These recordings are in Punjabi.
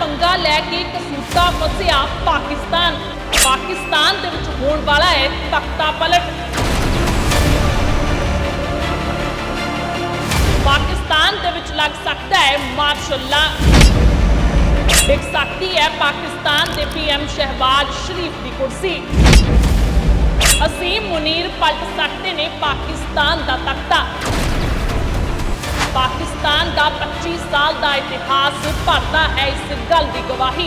ਪੰਗਾ ਲੈ ਕੇ ਕਸੂਤਾ ਫਸਿਆ ਪਾਕਿਸਤਾਨ। ਪਾਕਿਸਤਾਨ ਦੇ ਵਿੱਚ ਹੋਣ ਵਾਲਾ ਹੈ ਤਖਤਾ ਪਲਟ। ਪਾਕਿਸਤਾਨ ਦੇ ਵਿੱਚ ਲੱਗ ਸਕਦਾ ਹੈ ਮਾਰਸ਼ਲ ਲਾ ਸਕਦੀ ਹੈ ਪਾਕਿਸਤਾਨ ਦੇ ਪੀਐਮ ਸ਼ਹਿਬਾਜ਼ ਸ਼ਰੀਫ ਦੀ ਕੁਰਸੀ। ਅਸੀਮ ਮੁਨੀਰ ਪਲਟ ਸਕਦੇ ਨੇ ਪਾਕਿਸਤਾਨ ਦਾ ਤਖਤਾ। ਪਾਕਿਸਤਾਨ ਦਾ 25 ਸਾਲ ਦਾ ਇਤਿਹਾਸ ਭਰਦਾ ਹੈ ਇਸ ਗੱਲ ਦੀ ਗਵਾਹੀ।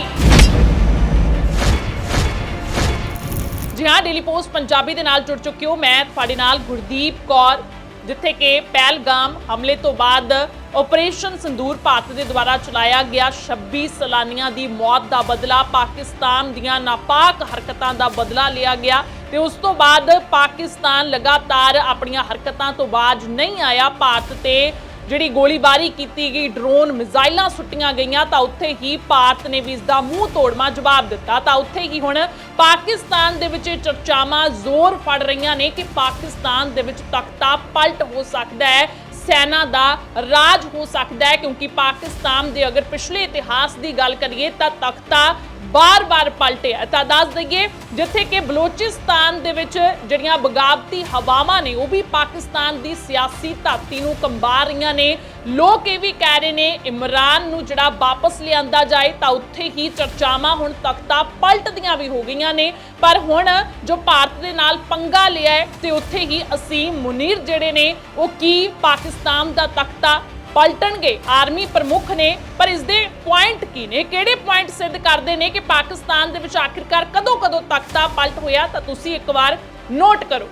ਜੀ ਡੇਲੀ ਪੋਸਟ ਪੰਜਾਬੀ ਦੇ ਨਾਲ ਜੁੜ ਚੁੱਕੇ ਹੋ। ਮੈਂ ਤੁਹਾਡੇ ਨਾਲ ਗੁਰਦੀਪ ਕੌਰ, ਜਿੱਥੇ ਕਿ ਪਹਿਲਗਾਮ ਹਮਲੇ ਤੋਂ ਬਾਅਦ ਆਪਰੇਸ਼ਨ ਸੰਦੂਰ ਭਾਰਤ ਦੇ ਦੁਆਰਾ ਚਲਾਇਆ ਗਿਆ 26 ਸੈਲਾਨੀਆਂ ਦੀ ਮੌਤ ਦਾ ਬਦਲਾ, ਪਾਕਿਸਤਾਨ ਦੀਆਂ ਨਾਪਾਕ ਹਰਕਤਾਂ ਦਾ ਬਦਲਾ ਲਿਆ ਗਿਆ ਤੇ ਉਸ ਤੋਂ ਬਾਅਦ ਪਾਕਿਸਤਾਨ ਲਗਾਤਾਰ ਆਪਣੀਆਂ ਹਰਕਤਾਂ ਤੋਂ ਬਾਜ ਨਹੀਂ ਆਇਆ। ਭਾਰਤ ਤੇ ਜਿਹੜੀ ਗੋਲੀਬਾਰੀ ਕੀਤੀ ਗਈ ਡਰੋਨ ਮਿਜ਼ਾਈਲਾਂ ਸੁੱਟੀਆਂ ਗਈਆਂ, ਤਾਂ ਉੱਥੇ ਹੀ ਭਾਰਤ ਨੇ ਵੀ ਇਸ ਦਾ ਮੂੰਹ ਤੋੜਮਾ ਜਵਾਬ ਦਿੱਤਾ। ਤਾਂ ਉੱਥੇ ਹੀ ਹੁਣ ਪਾਕਿਸਤਾਨ ਦੇ ਵਿੱਚ ਇਹ ਚਰਚਾਵਾਂ ਜ਼ੋਰ ਫੜ ਰਹੀਆਂ ਨੇ ਕਿ ਪਾਕਿਸਤਾਨ ਦੇ ਵਿੱਚ ਤਖਤਾ ਪਲਟ ਹੋ ਸਕਦਾ ਹੈ, ਸੈਨਾ ਦਾ ਰਾਜ ਹੋ ਸਕਦਾ ਹੈ, ਕਿਉਂਕਿ ਪਾਕਿਸਤਾਨ ਦੇ ਅਗਰ ਪਿਛਲੇ ਇਤਿਹਾਸ ਦੀ ਗੱਲ ਕਰੀਏ ਤਾਂ ਤਖਤਾ ਬਾਰ-ਬਾਰ ਪਲਟਿਆ ਤਾਂ ਦੱਸ ਦਈਏ, ਜਿੱਥੇ ਕਿ ਬਲੋਚਿਸਤਾਨ ਦੇ ਵਿੱਚ ਜਿਹੜੀਆਂ ਬਗਾਵਤੀ ਹਵਾਵਾਂ ਨੇ, ਉਹ ਵੀ ਪਾਕਿਸਤਾਨ ਦੀ ਸਿਆਸੀ ਧਰਤੀ ਨੂੰ ਕੰਬਾ ਰਹੀਆਂ ਨੇ। ਲੋਕ ਇਹ ਵੀ ਕਹਿ ਰਹੇ ਨੇ, ਇਮਰਾਨ ਨੂੰ ਜਿਹੜਾ ਵਾਪਸ ਲਿਆਂਦਾ ਜਾਏ, ਤਾਂ ਉੱਥੇ ਹੀ ਚਰਚਾਵਾਂ ਹੁਣ ਤਖਤਾ ਪਲਟਦੀਆਂ ਵੀ ਹੋ ਗਈਆਂ ਨੇ। ਪਰ ਹੁਣ ਜੋ ਭਾਰਤ ਦੇ ਨਾਲ ਪੰਗਾ ਲਿਆ ਹੈ, ਤੇ ਉੱਥੇ ਹੀ ਅਸੀਮ ਮੁਨੀਰ ਜਿਹੜੇ ਨੇ, ਉਹ ਕੀ ਪਾਕਿਸਤਾਨ ਦਾ ਤਖਤਾ ਪਲਟਣਗੇ। ਆਰਮੀ ਪ੍ਰਮੁੱਖ ਨੇ, ਪਰ ਇਸ ਦੇ ਪੁਆਇੰਟ ਕੀ ਨੇ? ਕਿਹੜੇ ਪੁਆਇੰਟ ਸਿੱਧ ਕਰਦੇ ਨੇ ਕਿ ਪਾਕਿਸਤਾਨ ਦੇ ਵਿੱਚ ਆਖਿਰਕਾਰ ਕਦੋਂ ਕਦੋਂ ਤਖਤਾ ਪਲਟ ਹੋਇਆ? ਤਾਂ ਤੁਸੀਂ ਇੱਕ ਵਾਰ ਨੋਟ ਕਰੋ।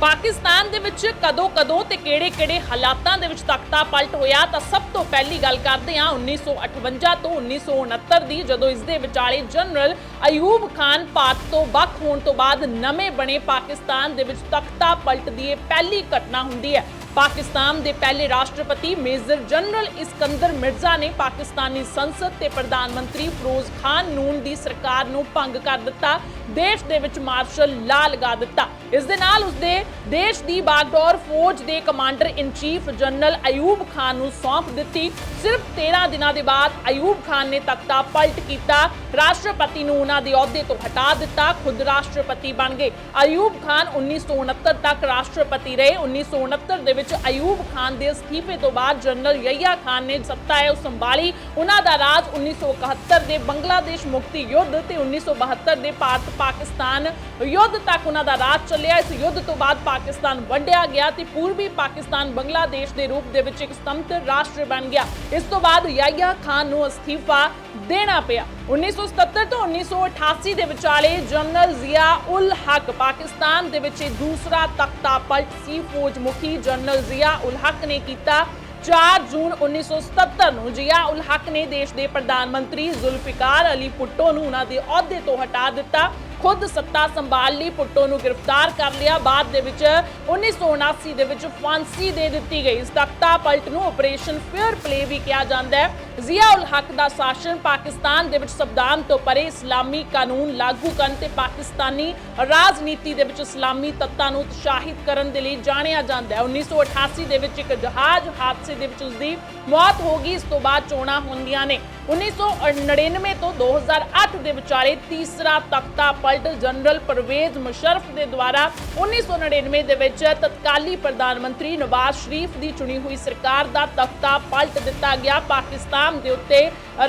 ਪਾਕਿਸਤਾਨ ਦੇ ਵਿੱਚ ਕਦੋਂ ਕਦੋਂ ਤੇ ਕਿਹੜੇ-ਕਿਹੜੇ ਹਾਲਾਤਾਂ ਦੇ ਵਿੱਚ ਤਖਤਾ ਪਲਟ ਹੋਇਆ, ਤਾਂ ਸਭ ਤੋਂ ਪਹਿਲੀ ਗੱਲ ਕਰਦੇ ਹਾਂ 1958 ਤੋਂ 1969 ਦੀ, ਜਦੋਂ ਇਸ ਦੇ ਵਿਚਾਲੇ ਜਨਰਲ ਅਯੂਬ ਖਾਨ ਭਾਰਤ ਤੋਂ ਵੱਖ ਹੋਣ ਤੋਂ ਬਾਅਦ ਨਵੇਂ ਬਣੇ ਪਾਕਿਸਤਾਨ ਦੇ ਵਿੱਚ ਤਖਤਾ ਪਲਟ ਦੀ ਇਹ ਪਹਿਲੀ ਘਟਨਾ ਹੁੰਦੀ ਹੈ। ਪਾਕਿਸਤਾਨ ਦੇ ਪਹਿਲੇ ਰਾਸ਼ਟਰਪਤੀ ਮੇਜਰ ਜਨਰਲ ਇਸਕੰਦਰ ਮਿਰਜ਼ਾ ਨੇ ਪਾਕਿਸਤਾਨੀ ਸੰਸਦ ਤੇ ਪ੍ਰਧਾਨ ਮੰਤਰੀ ਫਿਰੋਜ਼ ਖਾਨ ਨੂਨ ਦੀ ਸਰਕਾਰ ਨੂੰ ਭੰਗ ਕਰ ਦਿੱਤਾ, ਦੇਸ਼ ਦੇ ਵਿੱਚ ਮਾਰਸ਼ਲ ਲਾ ਲਗਾ ਦਿੱਤਾ। ਇਸ ਦੇ ਨਾਲ ਉਸਦੇ ਦੇਸ਼ ਦੀ ਬਾਗਡੋਰ ਫੌਜ ਦੇ commander in chief general Ayub Khan ਨੂੰ ਸੌਂਪ ਦਿੱਤੀ। ਸਿਰਫ 13 ਦਿਨਾਂ ਦੇ ਬਾਅਦ ਅਯੂਬ ਖਾਨ ਨੇ ਤਖਤਾ ਪਲਟ ਕੀਤਾ। ਰਾਸ਼ਟਰਪਤੀ ਨੂੰ ਉਹਨਾਂ ਦੇ ਅਹੁਦੇ ਤੋਂ ਹਟਾ ਦਿੱਤਾ, ਖੁਦ ਰਾਸ਼ਟਰਪਤੀ ਬਣ ਗਏ। ਅਯੂਬ ਖਾਨ 1969 ਤੱਕ ਰਾਸ਼ਟਰਪਤੀ ਰਹੇ। 1969 ਦੇ ਵਿੱਚ ਅਯੂਬ ਖਾਨ ਦੇ ਅਸਤੀਫੇ ਤੋਂ ਬਾਅਦ ਜਨਰਲ ਯਹੀਆ ਖਾਨ ਨੇ ਸੱਤਾ ਹੈ, ਉਹ ਸੰਭਾਲੀ। ਉਹਨਾਂ ਦਾ ਰਾਜ 1971 ਦੇ ਬੰਗਲਾਦੇਸ਼ ਮੁਕਤੀ ਯੁੱਧ ਤੇ 1972 ਦੇ ਭਾਰਤ ਪਾਕਿਸਤਾਨ ਯੁੱਧ ਤੱਕ ਉਹਨਾਂ ਦਾ ਰਾਜ ਚੱਲਿਆ। ਇਸ ਯੁੱਧ ਤੋਂ ਬਾਅਦ ਪਾਕਿਸਤਾਨ ਵੰਡਿਆ ਗਿਆ ਤੇ ਪੂਰਬੀ ਪਾਕਿਸਤਾਨ ਬੰਗਲਾਦੇਸ਼ ਦੇ ਰੂਪ ਦੇ ਵਿੱਚ ਇੱਕ ਸੁਤੰਤਰ ਰਾਸ਼ਟਰ ਬਣ ਗਿਆ। ਇਸ ਤੋਂ ਬਾਅਦ ਯਹੀਆ ਖਾਨ ਨੂੰ ਅਸਤੀਫਾ ਦੇਣਾ ਪਿਆ। 1977 ਤੋਂ 1988 ਦੇ ਵਿਚਾਲੇ ਜਨਰਲ ਜ਼ਿਆ ਉਲ ਹਕ ਪਾਕਿਸਤਾਨ ਦੇ ਵਿੱਚ ਇਹ ਦੂਸਰਾ ਤਖਤਾ ਪਲਟ ਸੀ। ਫੌਜ ਮੁਖੀ ਜਨਰਲ ਜ਼ਿਆ ਉਲ ਹਕ ਨੇ ਕੀਤਾ। 4 ਜੂਨ 1977 ਨੂੰ ਜ਼ਿਆ ਉਲ ਹਕ ਨੇ ਦੇਸ਼ ਦੇ ਪ੍ਰਧਾਨ ਮੰਤਰੀ ਜ਼ੁਲਫਿਕਾਰ ਅਲੀ ਭੁੱਟੋ ਨੂੰ ਉਹਨਾਂ ਦੇ ਅਹੁਦੇ ਤੋਂ ਹਟਾ ਦਿੱਤਾ। ਖੁਦ ਸੱਤਾ ਸੰਭਾਲ ਲਈ ਭੁੱਟੋ ਨੂੰ ਗ੍ਰਿਫਤਾਰ ਕਰ ਲਿਆ। ਬਾਅਦ ਦੇ ਵਿੱਚ 1979 ਦੇ ਵਿੱਚ ਫਾਂਸੀ ਦੇ ਦਿੱਤੀ ਗਈ। ਇਸ ਤਖਤਾ ਪਲਟ ਨੂੰ ਆਪਰੇਸ਼ਨ ਫੇਅਰ ਪਲੇ ਵੀ ਕਿਹਾ ਜਾਂਦਾ ਹੈ। ਜ਼ਿਆ ਹਕ ਦਾ ਸ਼ਾਸਨ ਪਾਕਿਸਤਾਨ ਦੇ ਵਿੱਚ ਸੰਵਿਧਾਨ ਤੋਂ ਪਰੇ ਇਸਲਾਮੀ ਕਾਨੂੰਨ ਲਾਗੂ ਕਰਨ ਤੇ ਪਾਕਿਸਤਾਨੀ ਰਾਜਨੀਤੀ ਦੇ ਵਿੱਚ ਇਸਲਾਮੀ ਤੱਤਾਂ ਨੂੰ ਉਤਸ਼ਾਹਿਤ ਕਰਨ ਦੇ ਲਈ ਜਾਣਿਆ ਜਾਂਦਾ ਹੈ। 1988 ਦੇ ਵਿੱਚ ਇੱਕ ਜਹਾਜ਼ ਹਾਦਸੇ ਦੇ ਵਿੱਚ ਉਸਦੀ ਮੌਤ ਹੋ ਗਈ। ਇਸ ਤੋਂ ਬਾਅਦ ਚੋਣਾਂ ਹੁੰਦੀਆਂ ਨੇ। 1999 ਤੋਂ 2008 ਦੇ ਵਿਚਾਲੇ ਤੀਸਰਾ ਤਖਤਾ ਪਲਟ ਜਨਰਲ ਪਰਵੇਜ਼ ਮੁਸ਼ਰਫ ਦੇ ਦੁਆਰਾ 1999 ਦੇ ਵਿੱਚ ਤਤਕਾਲੀ ਪ੍ਰਧਾਨ ਮੰਤਰੀ ਨਵਾਜ਼ ਸ਼ਰੀਫ ਦੀ ਚੁਣੀ ਹੋਈ ਸਰਕਾਰ ਦਾ ਤਖਤਾ ਪਲਟ ਦਿੱਤਾ ਗਿਆ। ਪਾਕਿਸਤਾਨ ਦੇ ਉੱਤੇ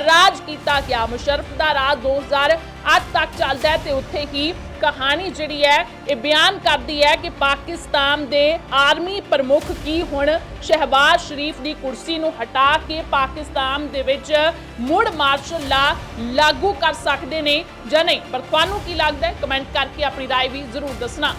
ਰਾਜ ਕੀਤਾ ਗਿਆ ਮੁਸ਼ਰਫ ਦਾ ਰਾਜ। 2008 ਤੱਕ ਚੱਲਦਾ ਹੈ ਤੇ ਉੱਥੇ ਹੀ ਕਹਾਣੀ ਜਿਹੜੀ ਹੈ ਇਹ ਬਿਆਨ ਕਰਦੀ ਹੈ ਕਿ ਪਾਕਿਸਤਾਨ ਦੇ ਆਰਮੀ ਪ੍ਰਮੁੱਖ ਕੀ ਹੁਣ ਸ਼ਹਿਬਾਜ਼ ਸ਼ਰੀਫ ਦੀ ਕੁਰਸੀ ਨੂੰ ਹਟਾ ਕੇ ਪਾਕਿਸਤਾਨ ਦੇ ਵਿੱਚ ਮੁੜ ਮਾਰਸ਼ਲ ਲਾ ਲਾਗੂ ਕਰ ਸਕਦੇ ਨੇ ਜਾਂ ਨਹੀਂ ਪਰ ਤੁਹਾਨੂੰ ਕੀ ਲੱਗਦਾ ਹੈ ਕਮੈਂਟ ਕਰਕੇ ਆਪਣੀ رائے ਵੀ ਜ਼ਰੂਰ ਦੱਸਣਾ